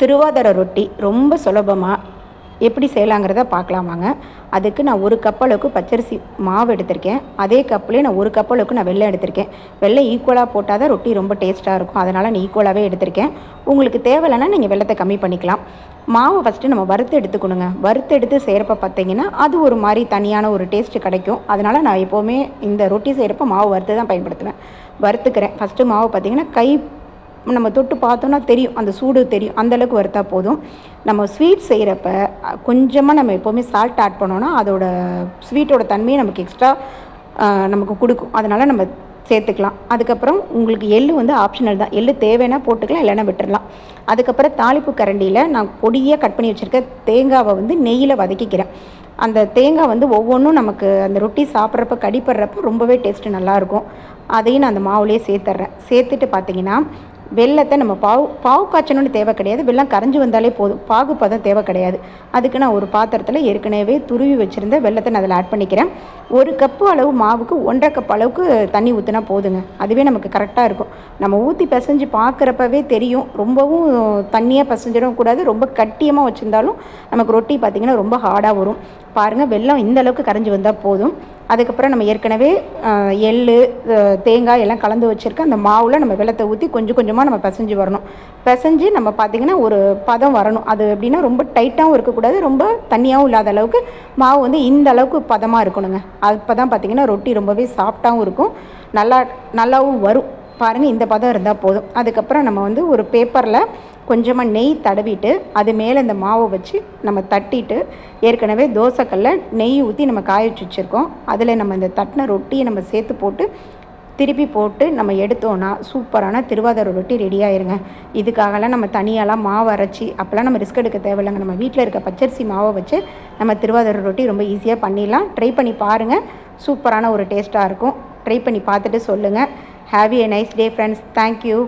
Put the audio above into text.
திருவாதிரை ரொட்டி ரொம்ப சுலபமாக எப்படி செய்யலாங்கிறத பார்க்கலாம் வாங்க. அதுக்கு நான் ஒரு கப் அளவுக்கு பச்சரிசி மாவு எடுத்திருக்கேன். அதே கப்லேயே நான் ஒரு கப் அளவுக்கு நான் வெள்ளம் எடுத்திருக்கேன். வெள்ளம் ஈக்குவலாக போட்டால் தான் ரொட்டி ரொம்ப டேஸ்ட்டாக இருக்கும். அதனால் நான் ஈக்குவலாகவே எடுத்திருக்கேன். உங்களுக்கு தேவையில்லைன்னா நீங்கள் வெள்ளத்தை கம்மி பண்ணிக்கலாம். மாவை ஃபஸ்ட்டு நம்ம வறுத்து எடுத்துக்கணுங்க. வறுத்து எடுத்து செய்கிறப்ப பார்த்தீங்கன்னா அது ஒரு மாதிரி தனியான ஒரு டேஸ்ட்டு கிடைக்கும். அதனால் நான் எப்போவுமே இந்த ரொட்டி செய்கிறப்ப மாவு வறுத்து தான் பயன்படுத்துவேன். வறுத்துக்கிறேன். ஃபஸ்ட்டு மாவு பார்த்திங்கன்னா கை நம்ம தொட்டு பார்த்தோன்னா தெரியும். அந்த சூடு தெரியும். அந்தளவுக்கு வறுத்தா போதும். நம்ம ஸ்வீட் செய்கிறப்ப கொஞ்சமாக நம்ம எப்போவுமே சால்ட் ஆட் பண்ணோன்னா அதோட ஸ்வீட்டோட தன்மையை நமக்கு எக்ஸ்ட்ரா நமக்கு கொடுக்கும். அதனால் நம்ம சேர்த்துக்கலாம். அதுக்கப்புறம் உங்களுக்கு எள்ளு வந்து ஆப்ஷனல் தான். எள்ளு தேவைன்னா போட்டுக்கலாம் இல்லைன்னா விட்டுடலாம் அதுக்கப்புறம் தாளிப்பு கரண்டியில் நான் பொடியாக கட் பண்ணி வச்சுருக்க தேங்காவை வந்து நெய்யில் வதக்கிக்கிறேன். அந்த தேங்காய் வந்து ஒவ்வொன்றும் நமக்கு அந்த ரொட்டி சாப்பிட்றப்ப கடிப்படுறப்ப ரொம்பவே டேஸ்ட்டு நல்லாயிருக்கும் அதையும் நான் அந்த மாவுலேயே சேர்த்துட்றேன். சேர்த்துட்டு பார்த்தீங்கன்னா வெள்ளத்தை நம்ம பாவு பாவு காய்ச்சணும்னு தேவை கிடையாது. வெள்ளம் கரைஞ்சி வந்தாலே போதும். பாகு பதம் தேவை கிடையாது. அதுக்கு நான் ஒரு பாத்திரத்தில் ஏற்கனவே துருவி வச்சுருந்த வெள்ளத்தை நான் அதில் ஆட் பண்ணிக்கிறேன். ஒரு கப்பு அளவு மாவுக்கு ஒன்றரை கப் அளவுக்கு தண்ணி ஊற்றினா போதுங்க. அதுவே நமக்கு கரெக்டாக இருக்கும். நம்ம ஊற்றி பிசைஞ்சு பார்க்குறப்பவே தெரியும். ரொம்பவும் தண்ணியாக பிசைஞ்சிடவும் கூடாது. ரொம்ப கட்டியமாக வச்சுருந்தாலும் நமக்கு ரொட்டி பார்த்திங்கன்னா ரொம்ப ஹார்டாக வரும். பாருங்கள் வெள்ளம் இந்த அளவுக்கு கரைஞ்சி வந்தால் போதும். அதுக்கப்புறம் நம்ம ஏற்கனவே எள் தேங்காய் எல்லாம் கலந்து வச்சுருக்க அந்த மாவில் நம்ம வெள்ளத்தை ஊற்றி கொஞ்சம் கொஞ்சமாக நம்ம பிசைஞ்சு வரணும். பிசைஞ்சு நம்ம பார்த்திங்கன்னா ஒரு பதம் வரணும். அது எப்படின்னா ரொம்ப டைட்டாகவும் இருக்கக்கூடாது ரொம்ப தண்ணியாகவும் இல்லாத அளவுக்கு மாவு வந்து இந்த அளவுக்கு பதமாக இருக்கணுங்க. அப்போ தான் பார்த்திங்கன்னா ரொட்டி ரொம்பவே சாஃப்டாகவும் இருக்கும். நல்லா நல்லாவும் வரும். பாருங்கள் இந்த பதம் இருந்தால் போதும். அதுக்கப்புறம் நம்ம வந்து ஒரு பேப்பரில் கொஞ்சமாக நெய் தடவிட்டு அது மேலே இந்த மாவை வச்சு நம்ம தட்டிட்டு ஏற்கனவே தோசைக்கல்ல நெய் ஊற்றி நம்ம காய வச்சு வச்சுருக்கோம். அதில் நம்ம இந்த தட்டின ரொட்டியை நம்ம சேர்த்து போட்டு திருப்பி போட்டு நம்ம எடுத்தோன்னா சூப்பரான திருவாதிரை ரொட்டி ரெடி ஆயிருங்க. இதுக்காகலாம் நம்ம தனியாலாம் மாவு அரைச்சி அப்போல்லாம் நம்ம ரிஸ்க் எடுக்க தேவையில்லைங்க. நம்ம வீட்டில் இருக்க பச்சரிசி மாவை வச்சு நம்ம திருவாதிரை ரொட்டி ரொம்ப ஈஸியாக பண்ணிடலாம். ட்ரை பண்ணி பாருங்கள் சூப்பரான ஒரு டேஸ்ட்டாக இருக்கும். ட்ரை பண்ணி பார்த்துட்டு சொல்லுங்கள் have a nice day friends thank you